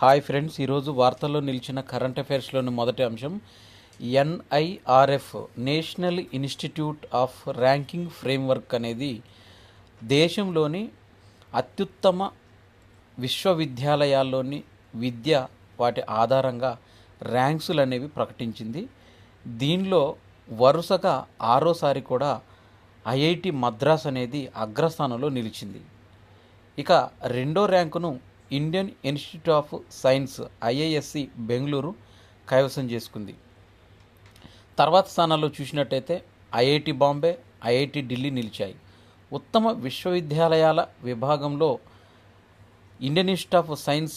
Hi friends ఈరోజు వార్తల్లో నిలిచిన కరెంట్ అఫైర్స్లోని మొదటి అంశం NIRF national institute of ranking framework అనేది దేశంలోని అత్యుత్తమ విశ్వవిద్యాలయాల్లోని విద్య వాటి ఆధారంగా ర్యాంక్సులు అనేవి ప్రకటించింది. దీనిలో వరుసగా ఆరోసారి కూడా ఐఐటి మద్రాస్ అనేది అగ్రస్థానంలో నిలిచింది. ఇక రెండో ర్యాంకును Indian institute of science IISc Bengaluru కైవసం చేసుకుంది. తర్వాత స్థానాల్లో చూసినట్టయితే ఐఐటి బాంబే ఐఐటి ఢిల్లీ నిలిచాయి. ఉత్తమ విశ్వవిద్యాలయాల విభాగంలో Indian institute of science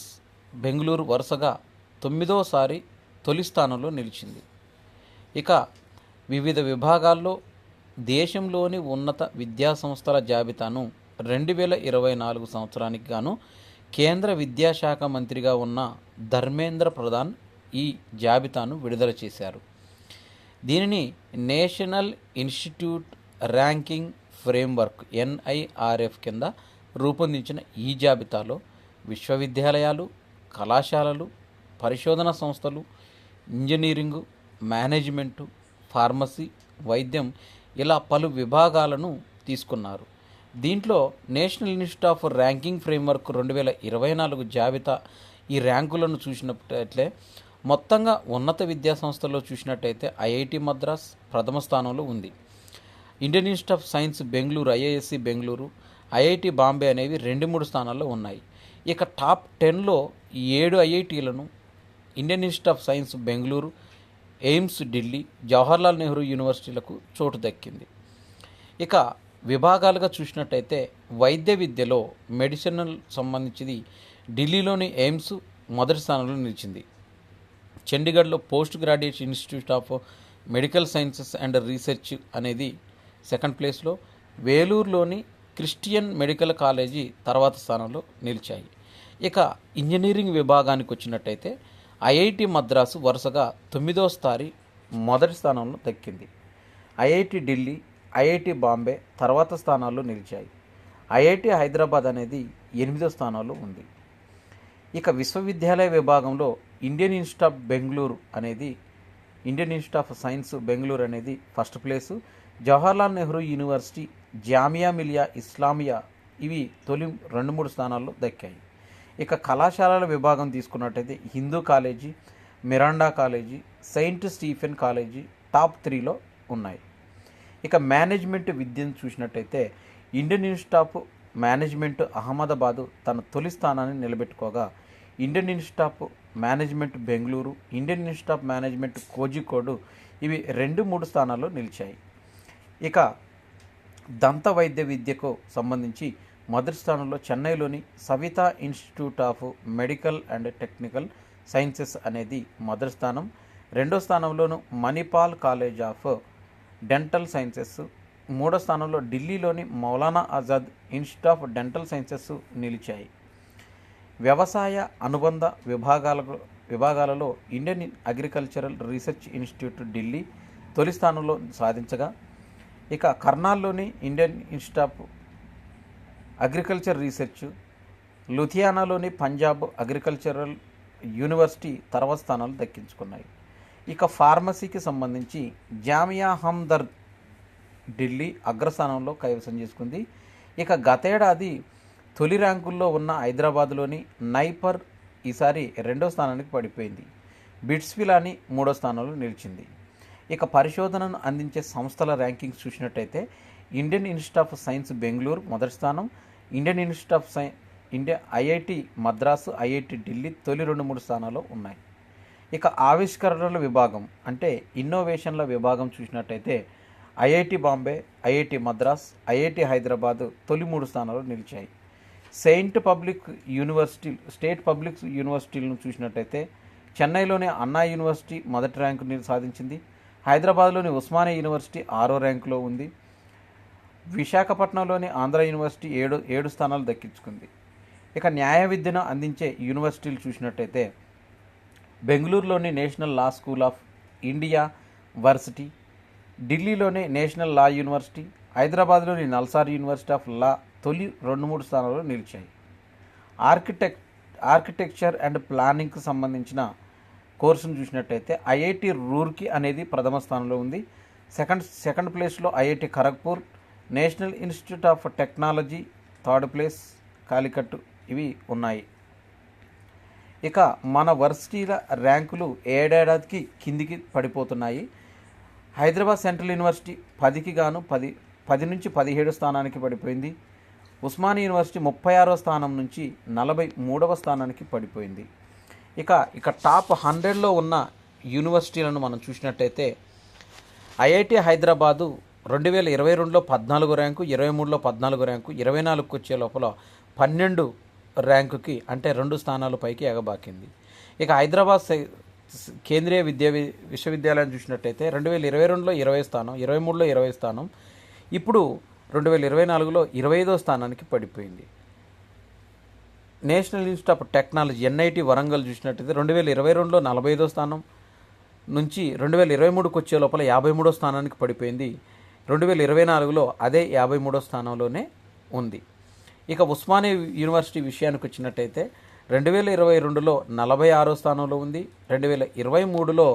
Bengaluru వరుసగా తొమ్మిదోసారి తొలి స్థానంలో నిలిచింది. ఇక వివిధ విభాగాల్లో దేశంలోని ఉన్నత విద్యాసంస్థల జాబితాను రెండు వేల ఇరవై నాలుగు సంవత్సరానికి గాను కేంద్ర విద్యాశాఖ మంత్రిగా ఉన్న ధర్మేంద్ర ప్రధాన్ ఈ జాబితాను విడుదల చేశారు. దీనిని national institute ranking framework NIRF కింద రూపొందించిన ఈ జాబితాలో విశ్వవిద్యాలయాలు కళాశాలలు పరిశోధన సంస్థలు ఇంజనీరింగు మేనేజ్మెంటు ఫార్మసీ వైద్యం ఇలా పలు విభాగాలను తీసుకున్నారు. దీంట్లో national institute of ranking framework రెండు వేల ఇరవై నాలుగు జాబితా ఈ ర్యాంకులను చూసినట్లే మొత్తంగా ఉన్నత విద్యా సంస్థల్లో చూసినట్టయితే ఐఐటి మద్రాస్ ప్రథమ స్థానంలో ఉంది. Indian institute of science Bengaluru IISc Bengaluru IIT Bombay అనేవి రెండు మూడు స్థానాల్లో ఉన్నాయి. ఇక టాప్ టెన్లో ఏడు ఐఐటీలను Indian institute of science Bengaluru AIIMS Delhi Jawaharlal Nehru యూనివర్సిటీలకు చోటు దక్కింది. ఇక విభాగాలుగా చూసినట్టయితే వైద్య విద్యలో మెడిసినల్ సంబంధించింది ఢిల్లీలోని ఎయిమ్స్ మొదటి స్థానంలో నిలిచింది. చండీగఢ్లో post graduate institute of medical sciences and research అనేది సెకండ్ ప్లేస్లో వేలూరులోని క్రిస్టియన్ మెడికల్ కాలేజీ తర్వాత స్థానంలో నిలిచాయి. ఇక ఇంజనీరింగ్ విభాగానికి వచ్చినట్టయితే ఐఐటి మద్రాసు వరుసగా తొమ్మిదో స్థాయి మొదటి స్థానంలో దక్కింది. ఐఐటి ఢిల్లీ ఐఐటి బాంబే తర్వాత స్థానాల్లో నిలిచాయి. ఐఐటి హైదరాబాద్ అనేది ఎనిమిదో స్థానంలో ఉంది. ఇక విశ్వవిద్యాలయ విభాగంలో ఇండియన్ ఇన్స్టిట్యూట్ ఆఫ్ బెంగళూరు అనేది Indian institute of science Bengaluru అనేది first place. Jawaharlal Nehru university Jamia Millia Islamia ఇవి తొలి రెండు మూడు స్థానాల్లో దక్కాయి. ఇక కళాశాలల విభాగం తీసుకున్నట్టయితే Hindu college Miranda college saint Stephen college top త్రీలో ఉన్నాయి. ఇక మేనేజ్మెంట్ విద్యను చూసినట్టయితే Indian institute of management Ahmedabad తన తొలి స్థానాన్ని నిలబెట్టుకోగా. Indian institute of management Bengaluru Indian institute of management Kozhikode ఇవి రెండు మూడు స్థానాల్లో నిలిచాయి. ఇక దంత వైద్య విద్యకు సంబంధించి మొదటి స్థానంలో చెన్నైలోని Savita institute of medical and technical sciences అనేది మొదటి స్థానం. రెండో స్థానంలోను Manipal college of dental sciences. మూడో స్థానంలో ఢిల్లీలోని Maulana Azad institute of dental sciences నిలిచాయి. వ్యవసాయ అనుబంధ విభాగాల విభాగాలలో Indian agricultural research institute Delhi తొలి స్థానంలో సాధించగా ఇక కర్నాల్లోని Indian institute of agriculture research లుధియానాలోని Punjab agricultural university తర్వాత స్థానాలు దక్కించుకున్నాయి. ఇక ఫార్మసీకి సంబంధించి జామియా హమ్దర్ద్ ఢిల్లీ అగ్రస్థానంలో కైవసం చేసుకుంది. ఇక గతేడాది తొలి ర్యాంకుల్లో ఉన్న హైదరాబాద్లోని నైపర్ ఈసారి రెండో స్థానానికి పడిపోయింది. బిట్స్విలాని మూడో స్థానంలో నిలిచింది. ఇక పరిశోధనను అందించే సంస్థల ర్యాంకింగ్స్ చూసినట్టయితే Indian institute of science Bengaluru మొదటి స్థానం Indian institute of science India IIT Madras IIT Delhi తొలి రెండు మూడు స్థానాల్లో ఉన్నాయి. ఇక ఆవిష్కరణల విభాగం అంటే ఇన్నోవేషన్ల విభాగం చూసినట్టయితే IIT Bombay IIT Madras IIT Hyderabad తొలి మూడు స్థానాలు నిలిచాయి. Saint public university state public యూనివర్సిటీలను చూసినట్టయితే చెన్నైలోని అన్నా యూనివర్సిటీ మొదటి ర్యాంకుని సాధించింది. హైదరాబాద్లోని ఉస్మానియా యూనివర్సిటీ ఆరో ర్యాంకులో ఉంది. విశాఖపట్నంలోని ఆంధ్ర యూనివర్సిటీ ఏడు ఏడు స్థానాలు దక్కించుకుంది. ఇక న్యాయ విద్యను అందించే యూనివర్సిటీలు చూసినట్టయితే బెంగళూరులోని national law school of India varsity ఢిల్లీలోని నేషనల్ లా యూనివర్సిటీ హైదరాబాద్లోని నల్సార్ యూనివర్సిటీ ఆఫ్ లా తొలి రెండు మూడు స్థానాల్లో నిలిచాయి. ఆర్కిటెక్ ఆర్కిటెక్చర్ అండ్ ప్లానింగ్కి సంబంధించిన కోర్సును చూసినట్టయితే ఐఐటి రూర్కి అనేది ప్రథమ స్థానంలో ఉంది. సెకండ్ సెకండ్ ప్లేస్లో IIT Kharagpur national institute of technology third place Calicut ఇవి ఉన్నాయి. ఇక మన వర్సిటీల ర్యాంకులు ఏడాదికి కిందికి పడిపోతున్నాయి. హైదరాబాద్ సెంట్రల్ యూనివర్సిటీ పదికి గాను పది పది నుంచి పదిహేడు స్థానానికి పడిపోయింది. ఉస్మానియా యూనివర్సిటీ ముప్పై ఆరో స్థానం నుంచి నలభై మూడవ స్థానానికి పడిపోయింది. ఇక ఇక టాప్ హండ్రెడ్లో ఉన్న యూనివర్సిటీలను మనం చూసినట్టయితే ఐఐటి హైదరాబాదు రెండు వేల ఇరవై రెండులో పద్నాలుగు ర్యాంకు ఇరవై మూడులో పద్నాలుగు ర్యాంకు ఇరవై నాలుగుకి వచ్చే లోపల పన్నెండు ర్యాంకుకి అంటే రెండు స్థానాలు పైకి ఎగబాకింది. ఇక హైదరాబాద్ సై- కేంద్రీయ విద్యా విశ్వవిద్యాలయం చూసినట్టయితే రెండు వేల ఇరవై రెండులో ఇరవై స్థానం ఇరవై మూడులో ఇరవై స్థానం ఇప్పుడు రెండు వేల ఇరవై నాలుగులో ఇరవై ఐదో స్థానానికి పడిపోయింది. National institute of technology NIT Warangal చూసినట్టయితే రెండు వేల ఇరవై రెండులో నలభై ఐదో స్థానం నుంచి రెండు వేల ఇరవై మూడుకి వచ్చే లోపల యాభై మూడో స్థానానికి పడిపోయింది. రెండు వేల ఇరవై నాలుగులో అదే యాభై మూడో స్థానంలోనే ఉంది. ఇక ఉస్మానియా యూనివర్సిటీ విషయానికి వచ్చినట్టయితే రెండు వేల ఇరవై రెండులో నలభై ఆరో స్థానంలో ఉంది రెండు వేల ఇరవై మూడులో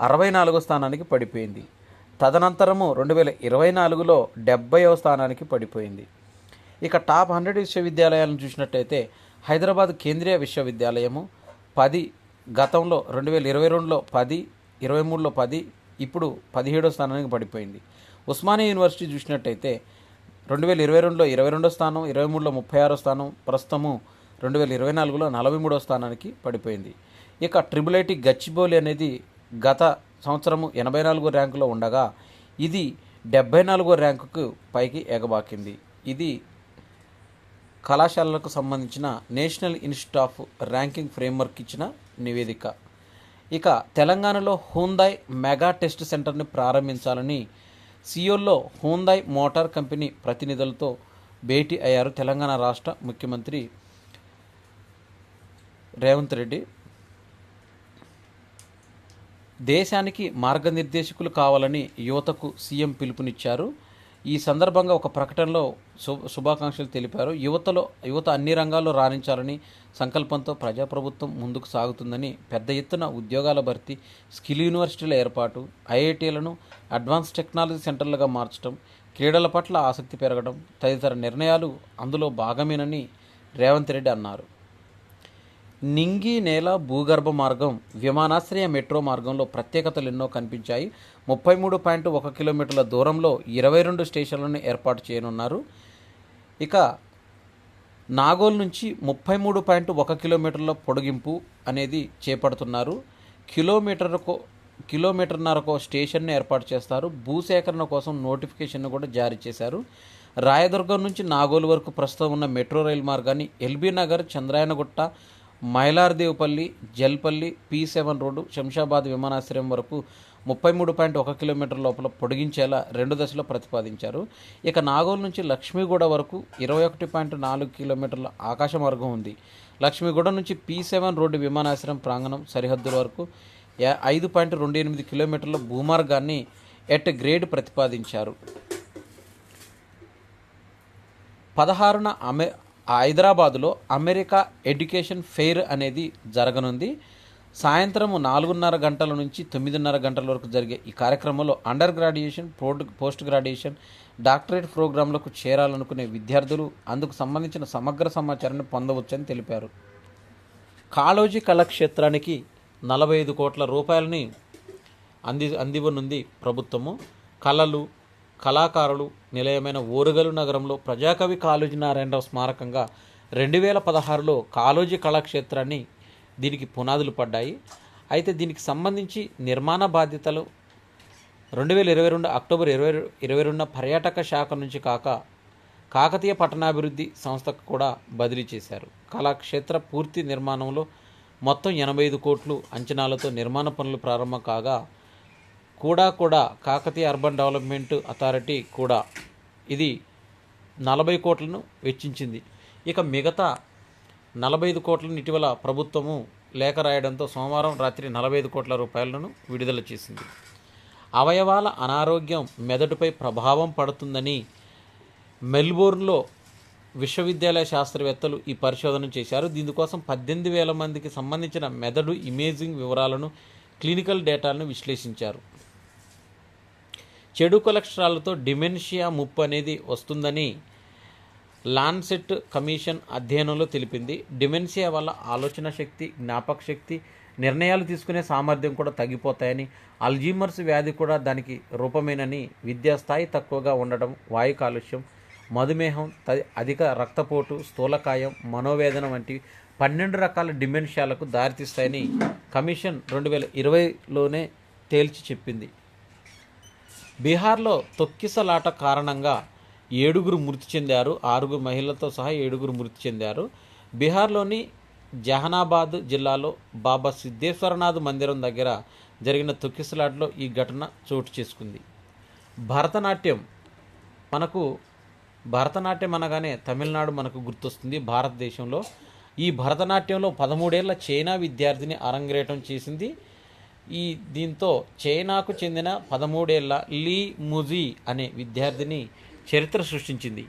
అరవై నాలుగో స్థానానికి పడిపోయింది. తదనంతరము రెండు వేల ఇరవై నాలుగులో డెబ్బైవ స్థానానికి పడిపోయింది. ఇక టాప్ హండ్రెడ్ విశ్వవిద్యాలయాలను చూసినట్టయితే హైదరాబాద్ కేంద్రీయ విశ్వవిద్యాలయము పది గతంలో రెండు వేల ఇరవై రెండులో పది ఇరవై మూడులో పది ఇప్పుడు పదిహేడో స్థానానికి పడిపోయింది. ఉస్మానియా యూనివర్సిటీ చూసినట్టయితే రెండు వేల ఇరవై రెండులో ఇరవై రెండో స్థానం ఇరవై మూడులో ముప్పై ఆరో స్థానం ప్రస్తుతము రెండు వేల ఇరవై నాలుగులో నలభై మూడో స్థానానికి పడిపోయింది. ఇక ట్రిపుల్ ఐటీ గచ్చిబౌలి అనేది గత సంవత్సరము ఎనభై నాలుగో ర్యాంకులో ఉండగా ఇది డెబ్బై నాలుగో ర్యాంకుకు పైకి ఎగబాకింది. ఇది కళాశాలలకు సంబంధించిన national institute of ranking framework ఇచ్చిన నివేదిక. ఇక తెలంగాణలో హూందాయ్ మెగా టెస్ట్ సెంటర్ని ప్రారంభించాలని సియోల్లో హోందాయ్ మోటార్ కంపెనీ ప్రతినిధులతో భేటీ అయ్యారు తెలంగాణ రాష్ట్ర ముఖ్యమంత్రి రేవంత్ రెడ్డి. దేశానికి మార్గనిర్దేశకులు కావాలని యువతకు సీఎం పిలుపునిచ్చారు. ఈ సందర్భంగా ఒక ప్రకటనలో శుభ శుభాకాంక్షలు తెలిపారు. యువతలో యువత అన్ని రంగాల్లో రాణించాలని సంకల్పంతో ప్రజాప్రభుత్వం ముందుకు సాగుతుందని పెద్ద ఎత్తున ఉద్యోగాల భర్తీ స్కిల్ యూనివర్సిటీల ఏర్పాటు ఐఐటీలను అడ్వాన్స్ టెక్నాలజీ సెంటర్లుగా మార్చడం క్రీడల పట్ల ఆసక్తి పెరగడం తదితర నిర్ణయాలు అందులో భాగమేనని రేవంత్ రెడ్డి అన్నారు. నింగి నేల భూగర్భ మార్గం విమానాశ్రయ మెట్రో మార్గంలో ప్రత్యేకతలు ఎన్నో కనిపించాయి. ముప్పై మూడు పాయింట్ ఒక కిలోమీటర్ల దూరంలో ఇరవై రెండు స్టేషన్లను ఏర్పాటు చేయనున్నారు. ఇక నాగోల్ నుంచి ముప్పై మూడు పాయింట్ ఒక కిలోమీటర్ల పొడిగింపు అనేది చేపడుతున్నారు. కిలోమీటర్కు కిలోమీటర్న్నరకు స్టేషన్ను ఏర్పాటు చేస్తారు. భూసేకరణ కోసం నోటిఫికేషన్ను కూడా జారీ చేశారు. రాయదుర్గం నుంచి నాగోలు వరకు ప్రస్తుతం ఉన్న మెట్రో రైలు మార్గాన్ని LB Nagar Chandrayangutta Mailardevpally Jalpally P seven road Shamshabad విమానాశ్రయం వరకు ముప్పై మూడు పాయింట్ ఒక కిలోమీటర్ లోపల పొడిగించేలా రెండు దశలో ప్రతిపాదించారు. ఇక నాగోల్ నుంచి లక్ష్మీగూడ వరకు ఇరవై ఒకటి పాయింట్ నాలుగు కిలోమీటర్ల ఆకాశ మార్గం ఉంది. లక్ష్మీగూడ నుంచి పీ సెవెన్ రోడ్డు విమానాశ్రయం ప్రాంగణం సరిహద్దుల వరకు ఐదు పాయింట్ రెండు ఎనిమిది కిలోమీటర్ల భూమార్గాన్ని ఎట్ గ్రేడ్ ప్రతిపాదించారు. పదహారున అమె హైదరాబాదులో అమెరికా ఎడ్యుకేషన్ ఫెయిర్ అనేది జరగనుంది. సాయంత్రం నాలుగున్నర గంటల నుంచి తొమ్మిదిన్నర గంటల వరకు జరిగే ఈ కార్యక్రమంలో under graduation post post graduation doctorate ప్రోగ్రాంలకు చేరాలనుకునే విద్యార్థులు అందుకు సంబంధించిన సమగ్ర సమాచారాన్ని పొందవచ్చని తెలిపారు. కాళోజీ కళాక్షేత్రానికి నలభై ఐదు కోట్ల రూపాయలని అంది అందివ్వనుంది ప్రభుత్వము. కళలు కళాకారులు నిలయమైన ఓరుగలు నగరంలో ప్రజాకవి కాళోజీ నారాయణరావు స్మారకంగా రెండు వేల పదహారులో కాళోజీ కళాక్షేత్రాన్ని దీనికి పునాదులు పడ్డాయి. అయితే దీనికి సంబంధించి నిర్మాణ బాధ్యతలు రెండు వేల ఇరవై రెండు అక్టోబర్ ఇరవై ఇరవై రెండున పర్యాటక శాఖ నుంచి కాక కాకతీయ పట్టణాభివృద్ధి సంస్థకు కూడా బదిలీ చేశారు. కళాక్షేత్ర పూర్తి నిర్మాణంలో మొత్తం ఎనభై ఐదు కోట్లు అంచనాలతో నిర్మాణ పనులు ప్రారంభం కాగా కూడా కూడా కాకతీయ అర్బన్ డెవలప్మెంట్ అథారిటీ కూడా ఇది నలభై కోట్లను వెచ్చించింది. ఇక మిగతా నలభై ఐదు కోట్లను ఇటీవల ప్రభుత్వము లేఖ రాయడంతో సోమవారం రాత్రి నలభై ఐదు కోట్ల రూపాయలను విడుదల చేసింది. అవయవాల అనారోగ్యం మెదడుపై ప్రభావం పడుతుందని మెల్బోర్న్లో విశ్వవిద్యాలయ శాస్త్రవేత్తలు ఈ పరిశోధన చేశారు. దీనికోసం పద్దెనిమిది వేల మందికి సంబంధించిన మెదడు ఇమేజింగ్ వివరాలను క్లినికల్ డేటాలను విశ్లేషించారు. చెడు కొలెస్ట్రాల్తో డిమెన్షియా ముప్పు అనేది వస్తుందని లాన్సెట్ కమిషన్ అధ్యయనంలో తెలిపింది డిమెన్షియా వల్ల ఆలోచన శక్తి జ్ఞాపక శక్తి నిర్ణయాలు తీసుకునే సామర్థ్యం కూడా తగ్గిపోతాయని అల్జీమర్స్ వ్యాధి కూడా దానికి రూపమేనని విద్యా స్థాయి తక్కువగా ఉండడం వాయు కాలుష్యం మధుమేహం అధిక రక్తపోటు స్థూలకాయం మనోవేదన వంటి పన్నెండు రకాల డిమెన్షియాలకు దారితీస్తాయని కమిషన్ రెండు వేల ఇరవైలోనే తేల్చి చెప్పింది. బీహార్లో తొక్కిసలాట కారణంగా ఏడుగురు మృతి చెందారు. ఆరుగురు మహిళలతో సహా ఏడుగురు మృతి చెందారు. బీహార్లోని జహనాబాద్ జిల్లాలో బాబా సిద్ధేశ్వరనాథ్ మందిరం దగ్గర జరిగిన తొక్కిసలాట్లో ఈ ఘటన చోటు చేసుకుంది. భరతనాట్యం మనకు భరతనాట్యం అనగానే తమిళనాడు మనకు గుర్తొస్తుంది. భారతదేశంలో ఈ భరతనాట్యంలో పదమూడేళ్ళ చైనా విద్యార్థిని అరంగేటం చేసింది. ఈ దీంతో చైనాకు చెందిన పదమూడేళ్ళ లీ ముజీ అనే విద్యార్థిని చరిత్ర సృష్టించింది.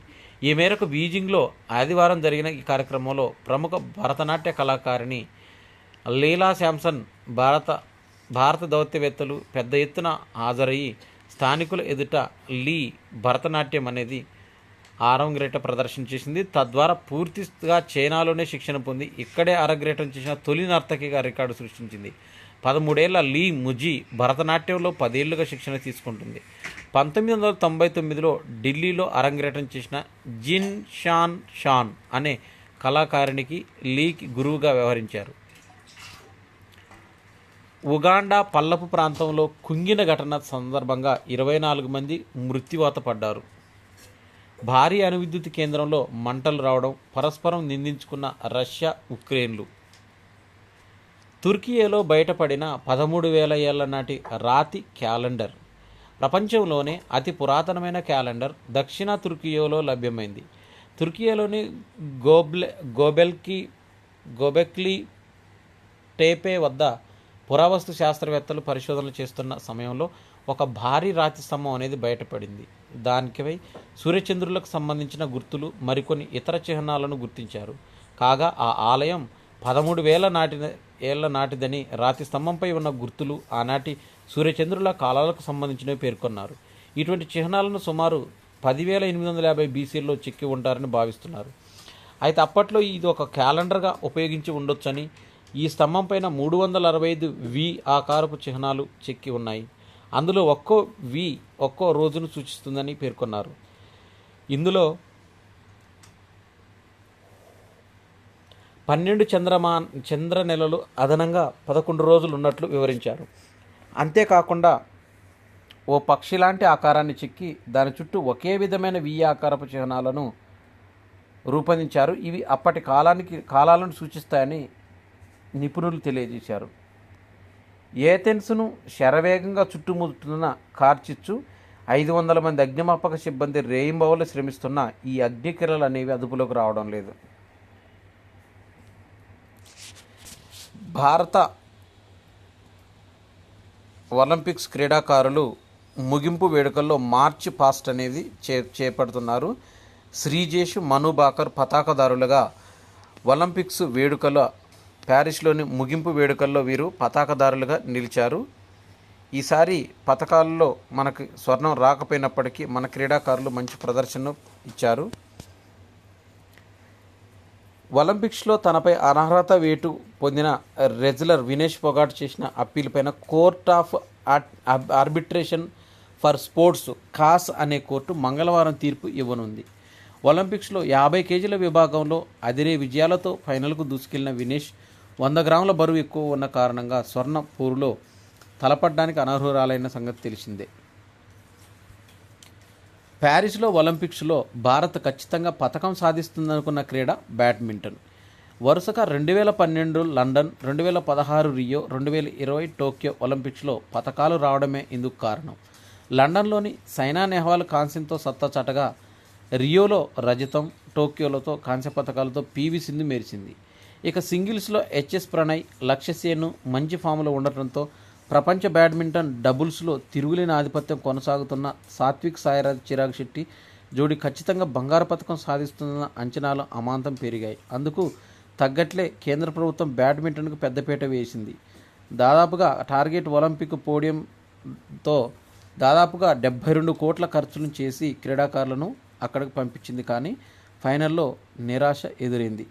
ఈ మేరకు బీజింగ్లో ఆదివారం జరిగిన ఈ కార్యక్రమంలో ప్రముఖ భరతనాట్య కళాకారిణి లీలా శాంసన్ భారత భారత దౌత్యవేత్తలు పెద్ద ఎత్తున హాజరయ్యి స్థానికుల ఎదుట లీ భరతనాట్యం అనేది ఆరంగ్రేట ప్రదర్శన చేసింది. తద్వారా పూర్తిగా చైనాలోనే శిక్షణ పొంది ఇక్కడే అరంగ్రేటం చేసిన తొలి నర్తకిగా రికార్డు సృష్టించింది. పదమూడేళ్ళ లీ ముజీ భరతనాట్యంలో పదేళ్ళుగా శిక్షణ తీసుకుంటుంది. పంతొమ్మిది వందల తొంభై తొమ్మిదిలో ఢిల్లీలో అరంగేటం చేసిన జిన్ షాన్ షాన్ అనే కళాకారునికి లీకి గురువుగా వ్యవహరించారు. ఉగాండా పల్లపు ప్రాంతంలో కుంగిన ఘటన సందర్భంగా ఇరవై నాలుగు మంది మృత్యువాత పడ్డారు. భారీ అణువిద్యుత్ కేంద్రంలో మంటలు రావడం పరస్పరం నిందించుకున్న రష్యా ఉక్రెయిన్లు. తుర్కియేలో బయటపడిన పదమూడు వేల ఏళ్ళ నాటి రాతి క్యాలెండర్. ప్రపంచంలోనే అతి పురాతనమైన క్యాలెండర్ దక్షిణ తుర్కియోలో లభ్యమైంది. తుర్కియోలోని గోబ్లె గోబెల్కి గోబెక్లీ టేపే వద్ద పురావస్తు శాస్త్రవేత్తలు పరిశోధనలు చేస్తున్న సమయంలో ఒక భారీ రాతి స్తంభం అనేది బయటపడింది. దానికిపై సూర్యచంద్రులకు సంబంధించిన గుర్తులు మరికొన్ని ఇతర చిహ్నాలను గుర్తించారు. కాగా ఆ ఆలయం పదమూడు వేల నాటి ఏళ్ళ నాటిదని రాతి స్తంభంపై ఉన్న గుర్తులు ఆనాటి సూర్యచంద్రుల కాలాలకు సంబంధించినవి పేర్కొన్నారు. ఇటువంటి చిహ్నాలను సుమారు పదివేల ఎనిమిది వందల యాభై బీసీలో చెక్కి ఉంటారని భావిస్తున్నారు. అయితే అప్పట్లో ఇది ఒక క్యాలెండర్గా ఉపయోగించి ఉండొచ్చని ఈ స్తంభం పైన మూడు వందల అరవై ఐదు వి ఆకారపు చిహ్నాలు చెక్కి ఉన్నాయి. అందులో ఒక్కో వి ఒక్కో రోజును సూచిస్తుందని పేర్కొన్నారు. ఇందులో పన్నెండు చంద్రమా చంద్ర నెలలు అదనంగా పదకొండు రోజులు ఉన్నట్లు వివరించారు. అంతేకాకుండా ఓ పక్షి లాంటి ఆకారాన్ని చెక్కి దాని చుట్టూ ఒకే విధమైన వి ఆకారపు చిహ్నాలను రూపొందించారు. ఇవి అప్పటి కాలానికి కాలాలను సూచిస్తాయని నిపుణులు తెలియజేశారు. ఏథెన్స్ను శరవేగంగా చుట్టుముడుతున్న కార్చిచ్చు ఐదు వందల మంది అగ్నిమాపక సిబ్బంది రేయింబవలు శ్రమిస్తున్న ఈ అగ్నికిరలు అనేవి అదుపులోకి రావడం లేదు. భారత ఒలింపిక్స్ క్రీడాకారులు ముగింపు వేడుకల్లో మార్చ్ పాస్ట్ అనేది చే చేపడుతున్నారు. శ్రీజేష్ మనుబాకర్ పతాకదారులుగా ఒలింపిక్స్ వేడుకల ప్యారిస్లోని ముగింపు వేడుకల్లో వీరు పతాకదారులుగా నిలిచారు. ఈసారి పథకాల్లో మనకి స్వర్ణం రాకపోయినప్పటికీ మన క్రీడాకారులు మంచి ప్రదర్శన ఇచ్చారు. ఒలింపిక్స్లో తనపై అనర్హత వేటు పొందిన రెజ్లర్ వినేష్ పొగాట్ చేసిన అప్పీల్పైన court of arbitration for sports CAS అనే కోర్టు మంగళవారం తీర్పు ఇవ్వనుంది. ఒలింపిక్స్లో యాభై కేజీల విభాగంలో అదిరే విజయాలతో ఫైనల్కు దూసుకెళ్ళిన వినేష్ వంద గ్రాముల బరువు ఎక్కువ ఉన్న కారణంగా స్వర్ణ పోరులో తలపడ్డానికి అనర్హురాలైన సంగతి తెలిసిందే. ప్యారిస్లో ఒలింపిక్స్లో భారత్ ఖచ్చితంగా పథకం సాధిస్తుందనుకున్న క్రీడ బ్యాడ్మింటన్. వరుసగా రెండు వేల పన్నెండు లండన్ రెండు వేల పదహారు రియో రెండు వేల ఇరవై టోక్యో ఒలింపిక్స్లో పథకాలు రావడమే ఇందుకు కారణం. లండన్లోని సైనా నెహ్వాల్ కాంస్యంతో సత్తా చాటగా రియోలో రజతం టోక్యోలతో కాంస్య పథకాలతో పీవీ సింధు మెరిసింది. ఇక సింగిల్స్లో హెచ్ఎస్ ప్రణయ్ లక్ష్యసేను మంచి ఫామ్లో ఉండటంతో ప్రపంచ బ్యాడ్మింటన్ డబుల్స్లో తిరుగులేని ఆధిపత్యం కొనసాగుతున్న సాత్విక్ సాయిరాజ్ చిరాగ్ శెట్టి జోడి ఖచ్చితంగా బంగారు పథకం సాధిస్తుందన్న అంచనాలు అమాంతం పెరిగాయి. అందుకు తగ్గట్లే కేంద్ర ప్రభుత్వం బ్యాడ్మింటన్కు పెద్దపీట వేసింది. దాదాపుగా టార్గెట్ ఒలింపిక్ పోడియంతో దాదాపుగా డెబ్బై రెండు కోట్ల ఖర్చులను చేసి క్రీడాకారులను అక్కడికి పంపించింది కానీ ఫైనల్లో నిరాశ ఎదురైంది.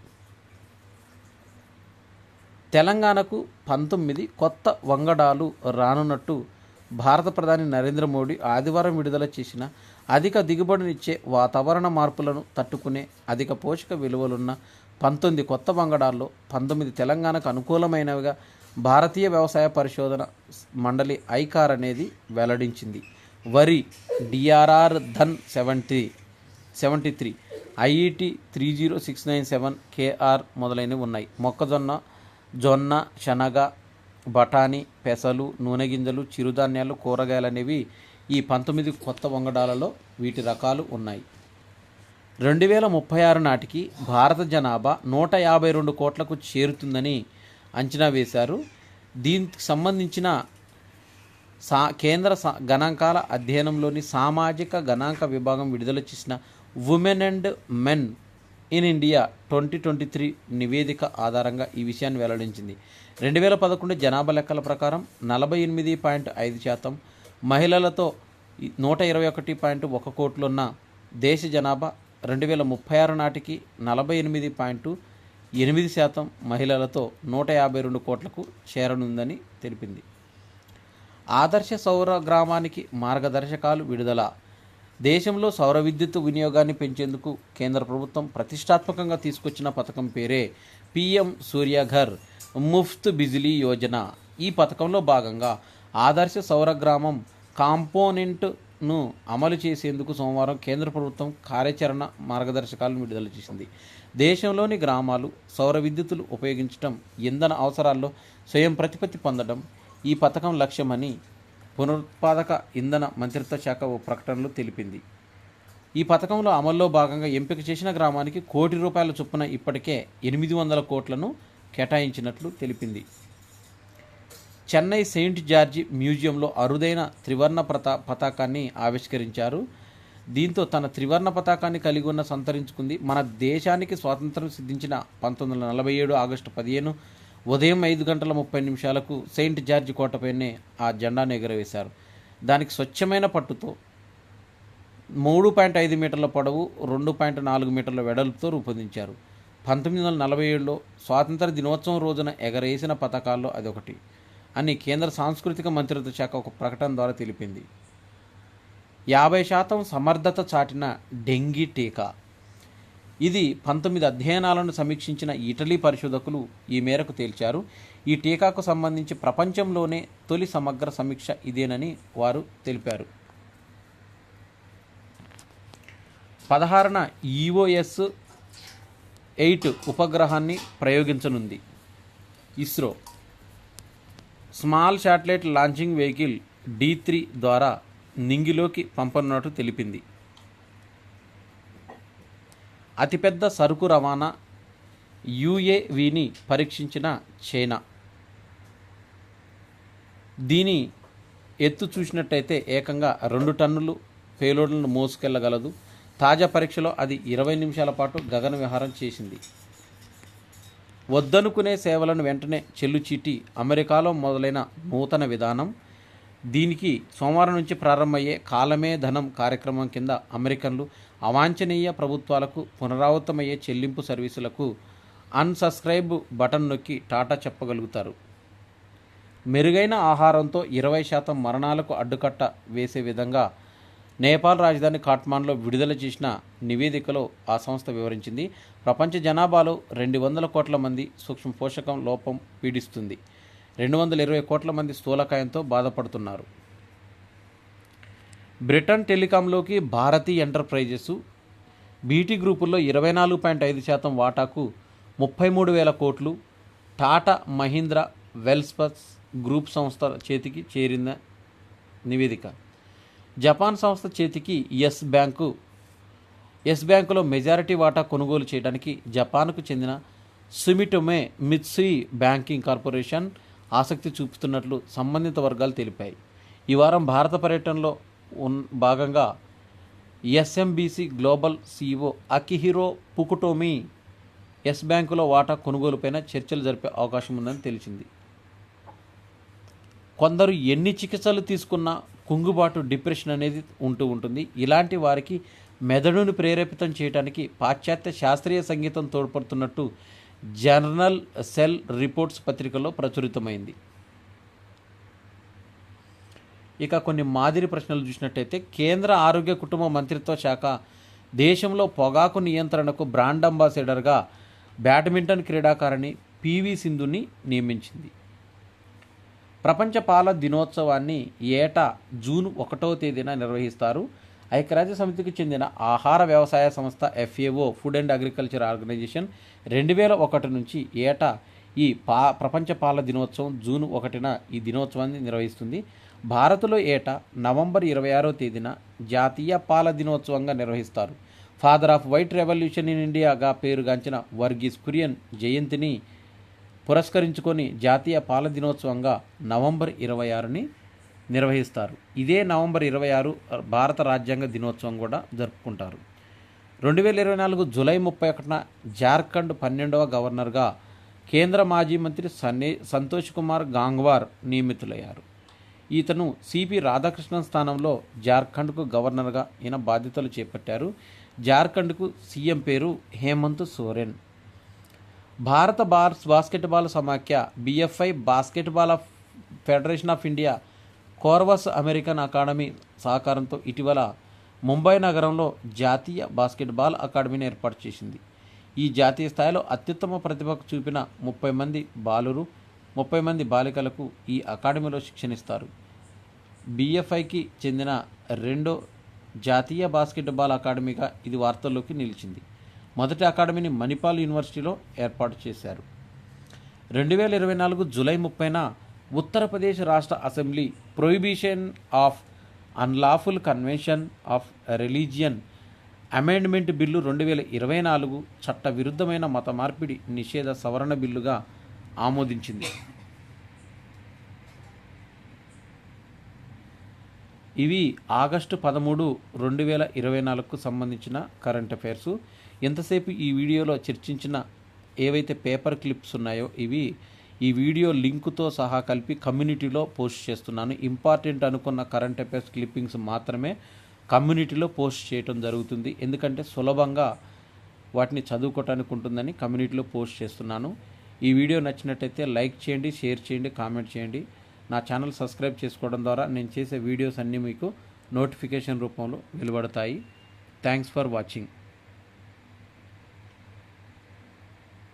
తెలంగాణకు పంతొమ్మిది కొత్త వంగడాలు రానున్నట్టు భారత ప్రధాని నరేంద్ర మోడీ ఆదివారం విడుదల చేసిన అధిక దిగుబడినిచ్చే వాతావరణ మార్పులను తట్టుకునే అధిక పోషక విలువలున్న పంతొమ్మిది కొత్త వంగడాల్లో పంతొమ్మిది తెలంగాణకు అనుకూలమైనవిగా భారతీయ వ్యవసాయ పరిశోధన మండలి ఐకార్ అనేది వెల్లడించింది. వరి DRR Dhan seventy seventy three IET three zero six nine seven KR మొదలైనవి ఉన్నాయి. మొక్కజొన్న జొన్న శనగ బఠానీ పెసలు నూనె గింజలు చిరుధాన్యాలు కూరగాయలు అనేవి ఈ పంతొమ్మిది కొత్త వంగడాలలో వీటి రకాలు ఉన్నాయి. రెండు వేల ముప్పై ఆరు నాటికి భారత జనాభా నూట యాభై రెండు కోట్లకు చేరుతుందని అంచనా వేశారు. దీనికి సంబంధించిన సా కేంద్ర సా గణాంకాల అధ్యయనంలోని సామాజిక గణాంక విభాగం విడుదల చేసిన women and men in India twenty twenty three నివేదిక ఆధారంగా ఈ విషయాన్ని వెల్లడించింది. రెండు వేల పదకొండు జనాభా లెక్కల ప్రకారం నలభై ఎనిమిది పాయింట్ ఐదు శాతం మహిళలతో నూట ఇరవై ఒకటి పాయింట్ ఒక కోట్లున్న దేశ జనాభా రెండు వేల ముప్పై ఆరు నాటికి నలభై ఎనిమిది పాయింట్ ఎనిమిది శాతం మహిళలతో నూట యాభై రెండు కోట్లకు చేరనుందని తెలిపింది. ఆదర్శ సౌర గ్రామానికి మార్గదర్శకాలు విడుదల దేశంలో సౌర విద్యుత్ వినియోగాన్ని పెంచేందుకు కేంద్ర ప్రభుత్వం ప్రతిష్టాత్మకంగా తీసుకొచ్చిన పథకం పేరే పిఎం సూర్యఘర్ ముఫ్త్ బిజిలీ యోజన. ఈ పథకంలో భాగంగా ఆదర్శ సౌర గ్రామం కాంపోనెంట్ను అమలు చేసేందుకు సోమవారం కేంద్ర ప్రభుత్వం కార్యాచరణ మార్గదర్శకాలను విడుదల చేసింది. దేశంలోని గ్రామాలు సౌర విద్యుత్తులు ఉపయోగించడం ఇంధన అవసరాల్లో స్వయం ప్రతిపత్తి పొందడం ఈ పథకం లక్ష్యమని పునరుత్పాదక ఇంధన మంత్రిత్వ శాఖ ఓ ప్రకటనలో తెలిపింది. ఈ పథకంలో అమల్లో భాగంగా ఎంపిక చేసిన గ్రామానికి కోటి రూపాయల చొప్పున ఇప్పటికే ఎనిమిది వందల కోట్లను కేటాయించినట్లు తెలిపింది. చెన్నై సెయింట్ జార్జి మ్యూజియంలో అరుదైన త్రివర్ణ పతా పతాకాన్ని ఆవిష్కరించారు. దీంతో తన త్రివర్ణ పతాకాన్ని కలిగి ఉన్న సంతరించుకుంది. మన దేశానికి స్వాతంత్రం సిద్ధించిన పంతొమ్మిది వందల నలభై ఏడు ఆగస్టు పదిహేను ఉదయం ఐదు గంటల ముప్పై నిమిషాలకు సెయింట్ జార్జ్ కోటపైనే ఆ జెండాను ఎగురవేశారు. దానికి స్వచ్ఛమైన పట్టుతో మూడు పాయింట్ ఐదు మీటర్ల పొడవు రెండు పాయింట్ నాలుగు మీటర్ల వెడల్పుతో రూపొందించారు. పంతొమ్మిది వందల నలభై ఏడులో స్వాతంత్ర దినోత్సవం రోజున ఎగరేసిన పథకాల్లో అదొకటి అని కేంద్ర సాంస్కృతిక మంత్రిత్వ శాఖ ఒక ప్రకటన ద్వారా తెలిపింది. యాభై శాతం సమర్థత చాటిన డెంగీ టీకా ఇది పంతొమ్మిది అధ్యయనాలను సమీక్షించిన ఇటలీ పరిశోధకులు ఈ మేరకు తేల్చారు. ఈ టీకాకు సంబంధించి ప్రపంచంలోనే తొలి సమగ్ర సమీక్ష ఇదేనని వారు తెలిపారు. పదహారున ఈఓఎస్ ఎయిట్ ఉపగ్రహాన్ని ప్రయోగించనుంది. ISRO small satellite launching vehicle D three ద్వారా నింగిలోకి పంపనున్నట్టు తెలిపింది. అతిపెద్ద సరుకు రవాణా యుఏవిని పరీక్షించిన చైనా. దీని ఎత్తు చూసినట్టయితే ఏకంగా రెండు టన్నులు పేలోడ్లను మోసుకెళ్ళగలదు. తాజా పరీక్షలో అది ఇరవై నిమిషాల పాటు గగన విహారం చేసింది. వద్దనుకునే సేవలను వెంటనే చెల్లుచీటి అమెరికాలో మొదలైన నూతన విధానం. దీనికి సోమవారం నుంచి ప్రారంభమయ్యే కాలమే ధనం కార్యక్రమం కింద అమెరికన్లు అవాంఛనీయ ప్రభుత్వాలకు పునరావృతమయ్యే చెల్లింపు సర్వీసులకు అన్సబ్స్క్రైబ్ బటన్ నొక్కి టాటా చెప్పగలుగుతారు. మెరుగైన ఆహారంతో ఇరవై శాతం మరణాలకు అడ్డుకట్ట వేసే విధంగా నేపాల్ రాజధాని కాట్మాండ్లో విడుదల చేసిన నివేదికలో ఆ సంస్థ వివరించింది. ప్రపంచ జనాభాలో రెండు వందల కోట్ల మంది సూక్ష్మ పోషకం లోపం పీడిస్తుంది. రెండు వందల ఇరవై కోట్ల మంది స్థూలకాయంతో బాధపడుతున్నారు. బ్రిటన్ టెలికాంలోకి భారతీ ఎంటర్ప్రైజెస్ బీటీ గ్రూపుల్లో ఇరవై నాలుగు పాయింట్ ఐదు శాతం వాటాకు ముప్పై మూడు వేల కోట్లు టాటా మహీంద్రా వెల్స్పస్ గ్రూప్ సంస్థ చేతికి చేరిన నివేదిక. జపాన్ సంస్థ చేతికి ఎస్ బ్యాంకు ఎస్ బ్యాంకులో మెజారిటీ వాటా కొనుగోలు చేయడానికి జపాన్కు చెందిన సుమిటొమే మిత్సుయి బ్యాంకింగ్ కార్పొరేషన్ ఆసక్తి చూపుతున్నట్లు సంబంధిత వర్గాలు తెలిపాయి. ఈ వారం భారత పర్యటనలో భాగంగా SMBC global CEO Akihiro Fukutomi yes బ్యాంకులో వాటా కొనుగోలుపైన చర్చలు జరిపే అవకాశం ఉందని తెలిసింది. కొందరు ఎన్ని చికిత్సలు తీసుకున్నా కుంగుబాటు డిప్రెషన్ అనేది ఉంటూ ఉంటుంది. ఇలాంటి వారికి మెదడును ప్రేరేపితం చేయడానికి పాశ్చాత్య శాస్త్రీయ సంగీతం తోడ్పడుతున్నట్టు జర్నల్ సెల్ రిపోర్ట్స్ పత్రికలో ప్రచురితమైంది. ఇక కొన్ని మాదిరి ప్రశ్నలు చూసినట్టయితే కేంద్ర ఆరోగ్య కుటుంబ మంత్రిత్వ శాఖ దేశంలో పొగాకు నియంత్రణకు బ్రాండ్ అంబాసిడర్గా బ్యాడ్మింటన్ క్రీడాకారిణి పివి సింధుని నియమించింది. ప్రపంచ పాల దినోత్సవాన్ని ఏటా జూన్ ఒకటవ తేదీన నిర్వహిస్తారు. ఐక్యరాజ్య సమితికి చెందిన ఆహార వ్యవసాయ సంస్థ FAO food and agriculture organisation రెండు వేల ఒకటి నుంచి ఏటా ఈ పా ప్రపంచ పాల దినోత్సవం జూన్ ఒకటిన ఈ దినోత్సవాన్ని నిర్వహిస్తుంది. భారత్లో ఏటా నవంబర్ ఇరవై ఆరో తేదీన జాతీయ పాల దినోత్సవంగా నిర్వహిస్తారు. Father of white revolution in ఇండియాగా పేరుగాంచిన వర్గీస్ కురియన్ జయంతిని పురస్కరించుకొని జాతీయ పాల దినోత్సవంగా నవంబర్ ఇరవై ఆరుని నిర్వహిస్తారు. ఇదే నవంబర్ ఇరవై ఆరు భారత రాజ్యాంగ దినోత్సవం కూడా జరుపుకుంటారు. రెండు వేల ఇరవై నాలుగు జూలై ముప్పై ఒకటిన జార్ఖండ్ పన్నెండవ గవర్నర్గా కేంద్ర మాజీ మంత్రి సన్నే సంతోష్ కుమార్ గాంగ్వార్ నియమితులయ్యారు. ఇతను సిపి రాధాకృష్ణన్ స్థానంలో జార్ఖండ్కు గవర్నర్గా ఈయన బాధ్యతలు చేపట్టారు. జార్ఖండ్కు సీఎం పేరు హేమంత్ సోరెన్. భారత బార్స్ బాస్కెట్బాల్ సమాఖ్య BFI basketball of federation of India Corvus American academy సహకారంతో ఇటీవల ముంబై నగరంలో జాతీయ బాస్కెట్బాల్ అకాడమీని ఏర్పాటు చేసింది. ఈ జాతీయ స్థాయిలో అత్యుత్తమ ప్రతిభకు చూపిన ముప్పై మంది బాలురు ముప్పై మంది బాలికలకు ఈ అకాడమీలో శిక్షణిస్తారు. బిఎఫ్ఐకి చెందిన రెండో జాతీయ బాస్కెట్బాల్ అకాడమీగా ఇది వార్తల్లోకి నిలిచింది. మొదటి అకాడమీని మణిపాల్ యూనివర్సిటీలో ఏర్పాటు చేశారు. రెండు వేల ఇరవై నాలుగు జూలై ముప్పైన ఉత్తరప్రదేశ్ రాష్ట్ర assembly prohibition of unlawful convention of religion amendment bill రెండు వేల ఇరవై నాలుగు చట్ట విరుద్ధమైన మత మార్పిడి నిషేధ సవరణ బిల్లుగా ఆమోదించింది. ఇవి ఆగస్టు పదమూడు రెండు వేల ఇరవై నాలుగుకు సంబంధించిన కరెంట్ అఫైర్స్. ఎంతసేపు ఈ వీడియోలో చర్చించిన ఏవైతే పేపర్ క్లిప్స్ ఉన్నాయో ఇవి ఈ వీడియో లింకుతో సహా కలిపి కమ్యూనిటీలో పోస్ట్ చేస్తున్నాను. ఇంపార్టెంట్ అనుకున్న కరెంట్ అఫైర్స్ క్లిప్పింగ్స్ మాత్రమే కమ్యూనిటీలో పోస్ట్ చేయటం జరుగుతుంది. ఎందుకంటే సులభంగా వాటిని చదువుకోవటానికి ఉంటుందని కమ్యూనిటీలో పోస్ట్ చేస్తున్నాను. ఈ వీడియో నచ్చినట్టయితే లైక్ చేయండి షేర్ చేయండి కామెంట్ చేయండి. నా ఛానల్ సబ్స్క్రైబ్ చేసుకోవడం ద్వారా నేను చేసే వీడియోస్ అన్నీ మీకు నోటిఫికేషన్ రూపంలో వెలువడతాయి. Thanks for watching.